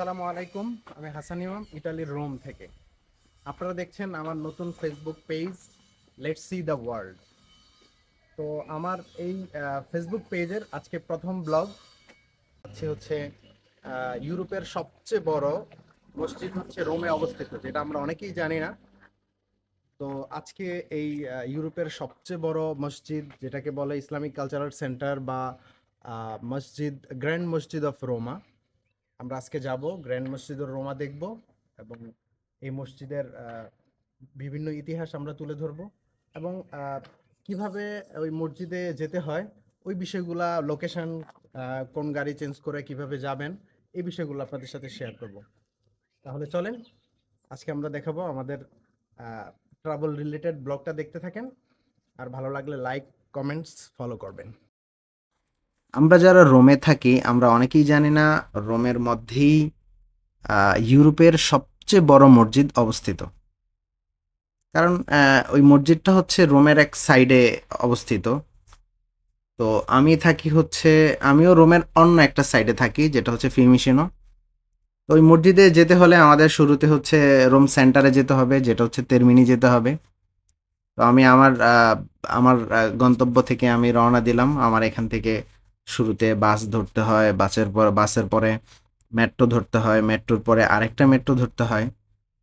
আসসালামু আলাইকুম। আমি হাসান ইমাম, ইটালির রোম থেকে। আপনারা দেখছেন আমার নতুন Facebook page let's see the world তো আমার এই ফেসবুক পেজের আজকে প্রথম ব্লগ হচ্ছে হচ্ছে ইউরোপের সবচেয়ে বড় মসজিদ হচ্ছে রোমে অবস্থিত, যেটা আমরা অনেকেই জানি না। তো আজকে এই ইউরোপের সবচেয়ে বড় মসজিদ, যেটাকে বলে ইসলামিক কালচারাল সেন্টার বা মসজিদ, গ্র্যান্ড মসজিদ অফ রোমা আমরা আজকে যাব, গ্র্যান্ড মসজিদের রোমা দেখব এবং এই মসজিদের বিভিন্ন ইতিহাস আমরা তুলে ধরব এবং কীভাবে ওই মসজিদে যেতে হয়, ওই বিষয়গুলা লোকেশন কোন গাড়ি চেঞ্জ করে কীভাবে যাবেন, এই বিষয়গুলো আপনাদের সাথে শেয়ার করব। তাহলে চলেন, আজকে আমরা দেখাবো আমাদের ট্রাভেল রিলেটেড ব্লগটা দেখতে থাকেন, আর ভালো লাগলে লাইক কমেন্টস ফলো করবেন। আমরা যারা রোমে থাকি, আমরা অনেকেই জানি না রোমের মধ্যেই ইউরোপের সবচেয়ে বড় মসজিদ অবস্থিত। কারণ ওই মসজিদটা হচ্ছে রোমের এক সাইডে অবস্থিত। তো আমি থাকি হচ্ছে, আমিও রোমের অন্য একটা সাইডে থাকি, যেটা হচ্ছে ফিমিশিনো তো ওই মসজিদে যেতে হলে আমাদের শুরুতে হচ্ছে রোম সেন্টারে যেতে হবে, যেটা হচ্ছে তেরমিনি যেতে হবে। তো আমি আমার আমার গন্তব্য থেকে আমি রওনা দিলাম, আমার এখান থেকে শুরুতে বাস ধরতে হয়, বাসের পর, বাসের পরে মেট্রো ধরতে হয় মেট্রোর পরে আরেকটা মেট্রো ধরতে হয়।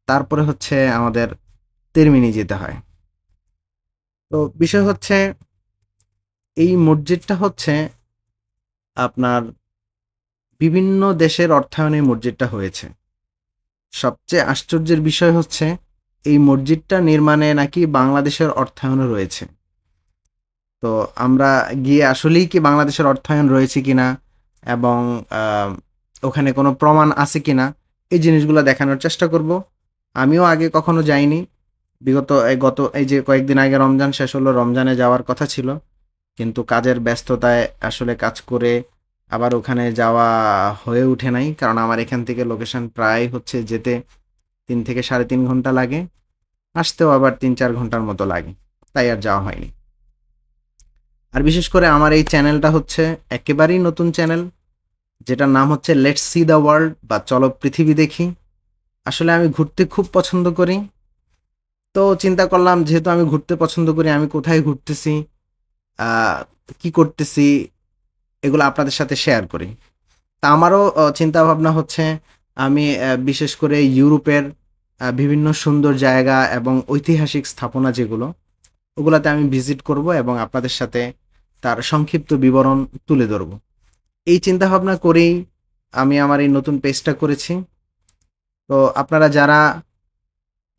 তারপরে হচ্ছে আমাদের তেরমিনি যেতে হয়। তো বিষয় হচ্ছে, এই মসজিদটা হচ্ছে আপনার বিভিন্ন দেশের অর্থায়নে মসজিদটা হয়েছে। সবচেয়ে আশ্চর্যের বিষয় হচ্ছে, এই মসজিদটা নির্মাণে নাকি বাংলাদেশের অর্থায়নও রয়েছে। তো আমরা গিয়ে আসলেই কি বাংলাদেশের অর্থায়ন রয়েছে কিনা এবং ওখানে কোনো প্রমাণ আছে কিনা, এই জিনিসগুলো দেখানোর চেষ্টা করব। আমিও আগে কখনো যাইনি। বিগত এই গত, এই যে কয়েকদিন আগে রমজান শেষ হলো, রমজানে যাওয়ার কথা ছিল। কিন্তু কাজের ব্যস্ততায় আসলে কাজ করে আবার ওখানে যাওয়া হয়ে ওঠে নাই। কারণ আমার এখান থেকে লোকেশন প্রায় হচ্ছে যেতে তিন থেকে সাড়ে তিন ঘণ্টা লাগে। আসতেও আবার তিন চার ঘণ্টার মতো লাগে। তাই আর যাওয়া হয়নি। আর বিশেষ করে আমার এই চ্যানেলটা হচ্ছে একেবারেই নতুন চ্যানেল, যেটার নাম হচ্ছে লেটস সি দ্য ওয়ার্ল্ড বা চলো পৃথিবী দেখি। আসলে আমি ঘুরতে খুব পছন্দ করি। তো চিন্তা করলাম, যেহেতু আমি ঘুরতে পছন্দ করি, আমি কোথায় ঘুরতেছি কি করতেছি, এগুলো আপনাদের সাথে শেয়ার করি। তা আমারও চিন্তা ভাবনা হচ্ছে, আমি বিশেষ করে ইউরোপের বিভিন্ন সুন্দর জায়গা এবং ঐতিহাসিক স্থাপনা যেগুলো, ওগুলাতে আমি ভিজিট করব এবং আপনাদের সাথে তার সংক্ষিপ্ত বিবরণ তুলে ধরব। এই চিন্তা ভাবনা করেই আমি আমার এই নতুন পেজটা করেছি। তো আপনারা যারা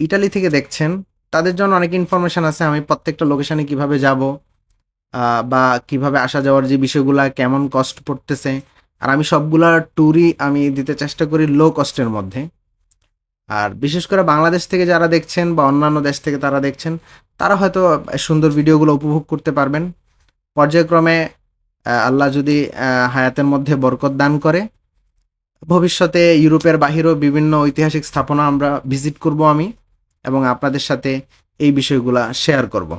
ইটালি থেকে দেখছেন, তাদের জন্য অনেক ইনফরমেশন আছে। আমি প্রত্যেকটা লোকেশানে কীভাবে যাব বা কীভাবে আসা যাওয়ার যে বিষয়গুলো, কেমন কস্ট পড়তেছে। আর আমি সবগুলা ট্যুরই আমি দিতে চেষ্টা করি লো কস্টের মধ্যে। আর বিশেষ করে বাংলাদেশ থেকে যারা দেখছেন বা অন্যান্য দেশ থেকে তারা দেখছেন, তারা হয়তো সুন্দর ভিডিওগুলো উপভোগ করতে পারবেন। পর্যায়ক্রমে আল্লাহ যদি হায়াতের মধ্যে বরকত দান করে, ভবিষ্যতে ইউরোপের বাহিরেও বিভিন্ন ঐতিহাসিক স্থাপনা আমরা ভিজিট করব আমি এবং আপনাদের সাথে এই বিষয়গুলা শেয়ার করব।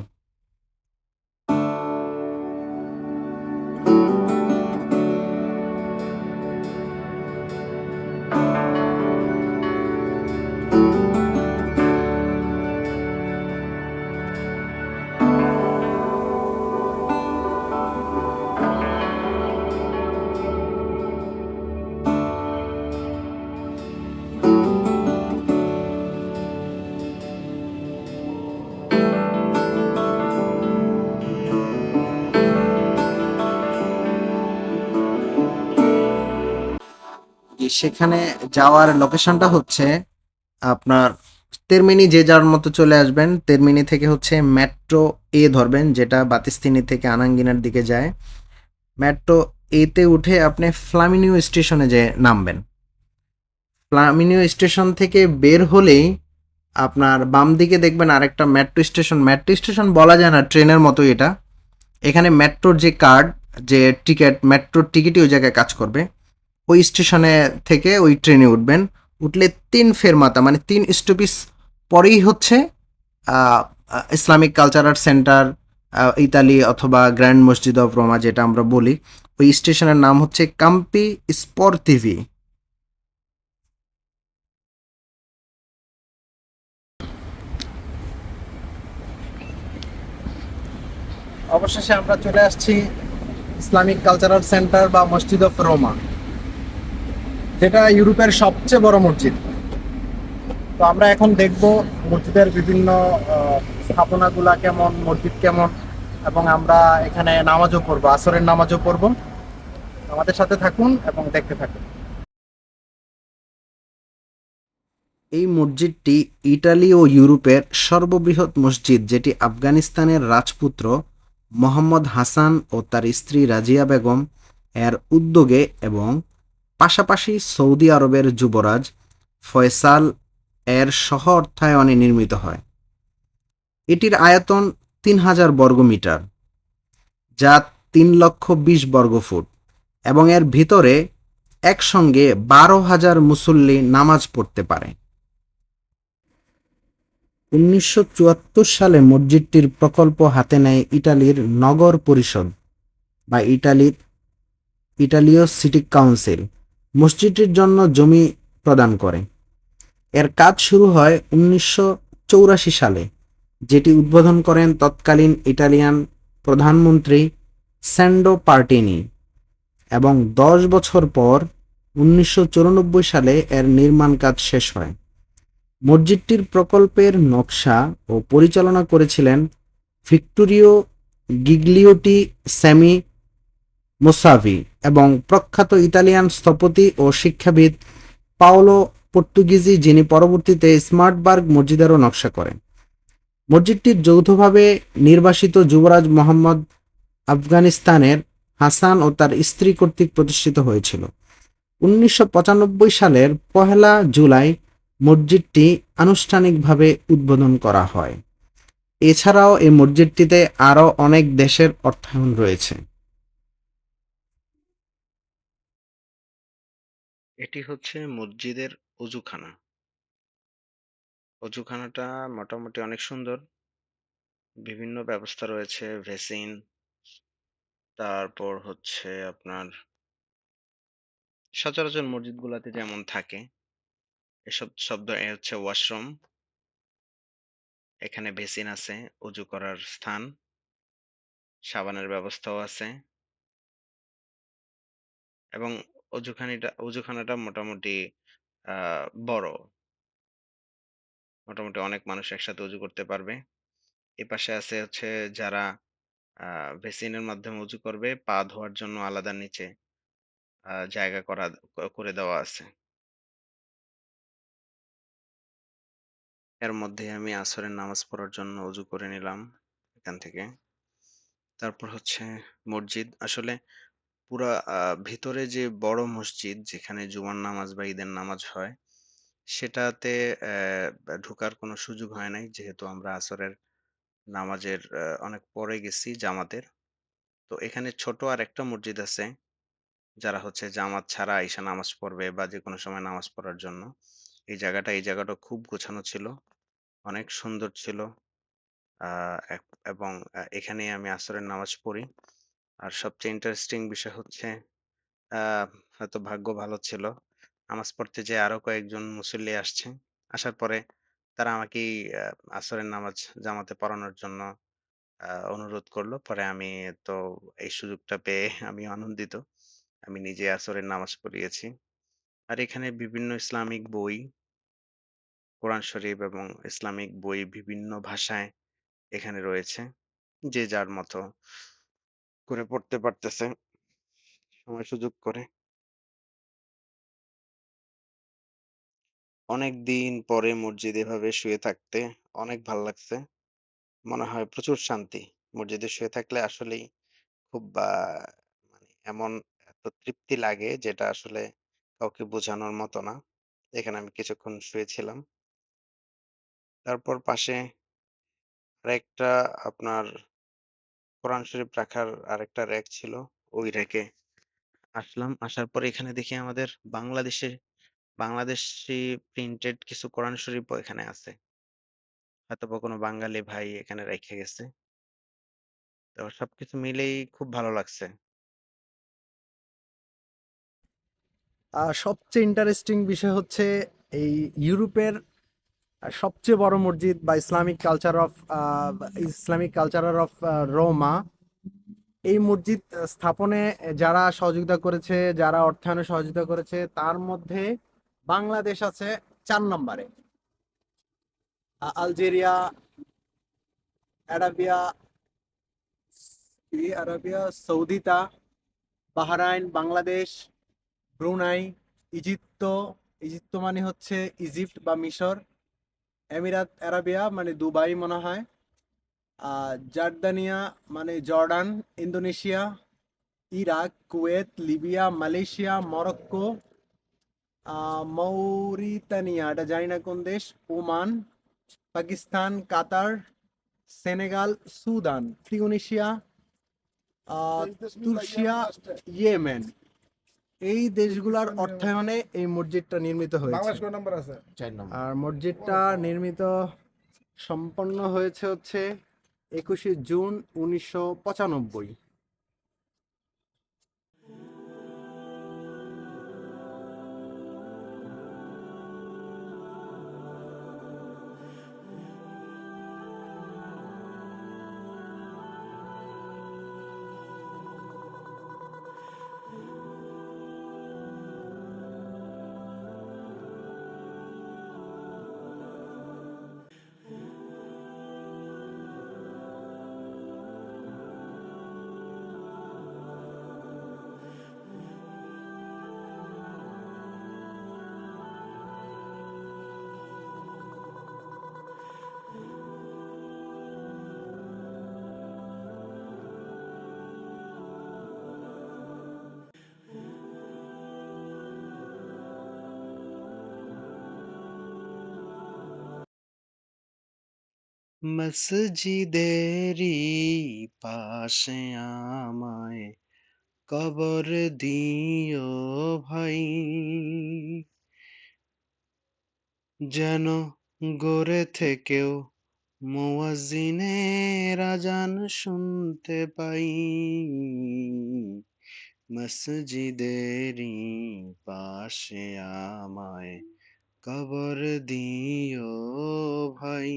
সেখানে যাওয়ার লোকেশনটা হচ্ছে আপনার তেরমিনি যে যার মতো চলে আসবেন, তেরমিনি থেকে হচ্ছে মেট্রো এ ধরবেন, যেটা বাতিস্তিনি থেকে আনাঙ্গিনার দিকে যায়। মেট্রো এতে উঠে আপনি ফ্লামিনিও স্টেশনে যে নামবেন। ফ্লামিনিও স্টেশন থেকে বের হলেই আপনার বাম দিকে দেখবেন আরেকটা মেট্রো স্টেশন মেট্রো স্টেশন বলা যায় না, ট্রেনের মতো এটা। এখানে মেট্রোর যে কার্ড যে টিকিট মেট্রোর টিকিটই ওই জায়গায় কাজ করবে। ওই স্টেশনে থেকে ওই ট্রেনে উঠবেন। উঠলে তিন ফের মাতা মানে তিন স্টপিস পরেই হচ্ছে ইসলামিক কালচারাল সেন্টার ইতালি অথবা গ্র্যান্ড মসজিদ অফ রোমা যেটা আমরা বলি, ওই স্টেশনের নাম হচ্ছে কাম্পি স্পর টিভি। অবশেষে আমরা চলে আসছি ইসলামিক কালচারাল সেন্টার বা মসজিদ অফ রোমা। যেটা ইউরোপের সবচেয়ে বড় মসজিদ। তো আমরা এখন দেখব মসজিদের বিভিন্ন স্থাপনাগুলা কেমন, মসজিদ কেমন, এবং আমরা এখানে নামাজও পড়ব, আসরের নামাজও পড়ব। আমাদের সাথে থাকুন এবং দেখতে থাকুন। এই মসজিদটি ইটালি ও ইউরোপের সর্ববৃহৎ মসজিদ, যেটি আফগানিস্তানের রাজপুত্র মোহাম্মদ হাসান ও তার স্ত্রী রাজিয়া বেগম এর উদ্যোগে এবং পাশাপাশি সৌদি আরবের যুবরাজ ফয়সাল এর সহ অর্থায়নে নির্মিত হয়। এটির আয়তন তিন হাজার বর্গমিটার যা তিন লক্ষ বিশ বর্গফুট এবং এর ভিতরে একসঙ্গে বারো হাজার মুসল্লি নামাজ পড়তে পারে। উনিশশো চুয়াত্তর সালে মসজিদটির প্রকল্প হাতে নেয় ইটালির নগর পরিষদ বা ইটালির, ইটালীয় সিটি কাউন্সিল। মসজিদটির জন্য জমি প্রদান করে। এর কাজ শুরু হয় উনিশশো সালে, যেটি উদ্বোধন করেন তৎকালীন ইটালিয়ান প্রধানমন্ত্রী স্যান্ডো পার্টিনি এবং দশ বছর পর উনিশশো চুরানব্বই সালে এর নির্মাণ কাজ শেষ হয়। মসজিদটির প্রকল্পের নকশা ও পরিচালনা করেছিলেন ভিক্টোরিও গিগলিওটি স্যামি মোসাভি এবং প্রখ্যাত ইতালিয়ান স্থপতি ও শিক্ষাবিদ পাওলো পর্তুগিজি যিনি পরবর্তীতে স্মার্টবার্গ মসজিদেরও নকশা করেন। মসজিদটি যৌথভাবে নির্বাসিত যুবরাজ মোহাম্মদ আফগানিস্তানের হাসান ও তার স্ত্রী কর্তৃক প্রতিষ্ঠিত হয়েছিল। উনিশশো পঁচানব্বই সালের পহেলা জুলাই মসজিদটি আনুষ্ঠানিকভাবে উদ্বোধন করা হয়। এছাড়াও এই মসজিদটিতে আরও অনেক দেশের অর্থায়ন রয়েছে। এটি হচ্ছে মসজিদের অজুখানা অজুখানাটা মোটামুটি অনেক সুন্দর। বিভিন্ন ব্যবস্থা রয়েছে, ভেসিন। তারপর হচ্ছে আপনার সচরাচর মসজিদগুলোতে যেমন থাকে, এসব শব্দ এ হচ্ছে ওয়াশরুম। এখানে ভেসিন আছে উজু করার স্থান। সাবানের ব্যবস্থাও আছে। এবং অজুখানিটা অজুখানাটা মোটামুটি আহ বড়। মোটামুটি অনেক মানুষ একসাথে উজু করতে পারবে। এ পাশে আছে হচ্ছে যারা আহ ভেসিনের মাধ্যমে উজু করবে, পা ধোয়ার জন্য আলাদা নিচে আহ জায়গা করা করে দেওয়া আছে। এর মধ্যে আমি আসরের নামাজ পড়ার জন্য উজু করে নিলাম এখান থেকে। তারপর হচ্ছে মসজিদ। আসলে পুরা ভিতরে যে বড় মসজিদ যেখানে জুমার নামাজ বা ঈদের নামাজ হয়, সেটাতে ঢোকার কোনো সুযোগ হয় নাই। যেহেতু আমরা আসরের নামাজের অনেক পরে গেছি জামাতের। তো এখানে ছোট আর একটা মসজিদ আছে, যারা হচ্ছে জামাত ছাড়া আইসা নামাজ পড়বে বা যে কোনো সময় নামাজ পড়ার জন্য। এই জায়গাটা এই জায়গাটা খুব গোছানো ছিল, অনেক সুন্দর ছিল। এবং এখানে আমি আসরের নামাজ পড়ি। আর সবচেয়ে ইন্টারেস্টিং বিষয় হচ্ছে হয়তো ভাগ্য ভালো ছিল। নামাজ পড়তে যে আরও কয়েকজন মুসল্লি আসছে আসার পরে তারা আমাকেই আহ, আসরের নামাজ জামাতে পড়ানোর জন্য অনুরোধ করল। পরে আমি তো এই সুযোগটা পেয়ে আমি আনন্দিত। আমি নিজে আসরের নামাজ পড়িয়েছি। আর এখানে বিভিন্ন ইসলামিক বই কোরআন শরীফ এবং ইসলামিক বই বিভিন্ন ভাষায় এখানে রয়েছে যে যার মতো। করে পড়তে পারতেছে। সময় সুযোগ করে। অনেক দিন পরে মসজিদে এভাবে শুয়ে থাকতে অনেক ভালো লাগছে। মনে হয় প্রচুর শান্তি। মসজিদে শুয়ে থাকলে আসলেই খুব মানে এমন এত তৃপ্তি লাগে যেটা আসলে কাউকে বোঝানোর মতো না। এখানে আমি কিছুক্ষণ শুয়েছিলাম। তারপর পাশে আরেকটা আপনার কোরআন শরীফ রাখার আরেকটা র‍্যাক ছিল ওই র‍্যাকে আসলাম। আসার পরে এখানে দেখি আমাদের বাংলাদেশে, বাংলাদেশি প্রিন্টেড কিছু কোরআন শরীফও এখানে আছে। হয়তোবা কোনো বাঙালি ভাই এখানে রেখে গেছে। তো সবকিছু মিলেই খুব ভালো লাগছে। আর সবচেয়ে ইন্টারেস্টিং বিষয় হচ্ছে এই ইউরোপের সবচেয়ে বড় মসজিদ বা Islamic culture of Islamic cultural of Roma, এই মসজিদ স্থাপনে যারা সহযোগিতা করেছে, যারা অর্থায়নে সহযোগিতা করেছে, তার মধ্যে বাংলাদেশ আছে চার নম্বরে। Algeria Arabia Arabia সৌদিতা, Bahrain, Bangladesh, Brunei, Egypt Egypt মানে হচ্ছে ইজিপ্ট বা মিশর। এমিরাত আরাবিয়া মানে দুবাই মনে হয় আর জর্দানিয়া মানে Jordan Indonesia Iraq Kuwait Libya Malaysia Morocco আহ, মৌরিতানিয়া এটা জানি না কোন দেশ Oman Pakistan Qatar Senegal Sudan Tunisia আহ, তুর্কিয়া ইয়েমেন এই দেশগুলোর অর্থায়নে এই মসজিদটা নির্মিত হয়েছে। আছে? আর মসজিদটা নির্মিত সম্পন্ন হয়েছে হচ্ছে একুশে জুন উনিশশো পঁচানব্বই। মসজিদেরি পাশে আমায় কবর দিও ভাই যেন গোরে থেকেও মুয়াজ্জিনের আজান শুনতে পাই মসজিদেরি পাশে আমায় কবর দিও ভাই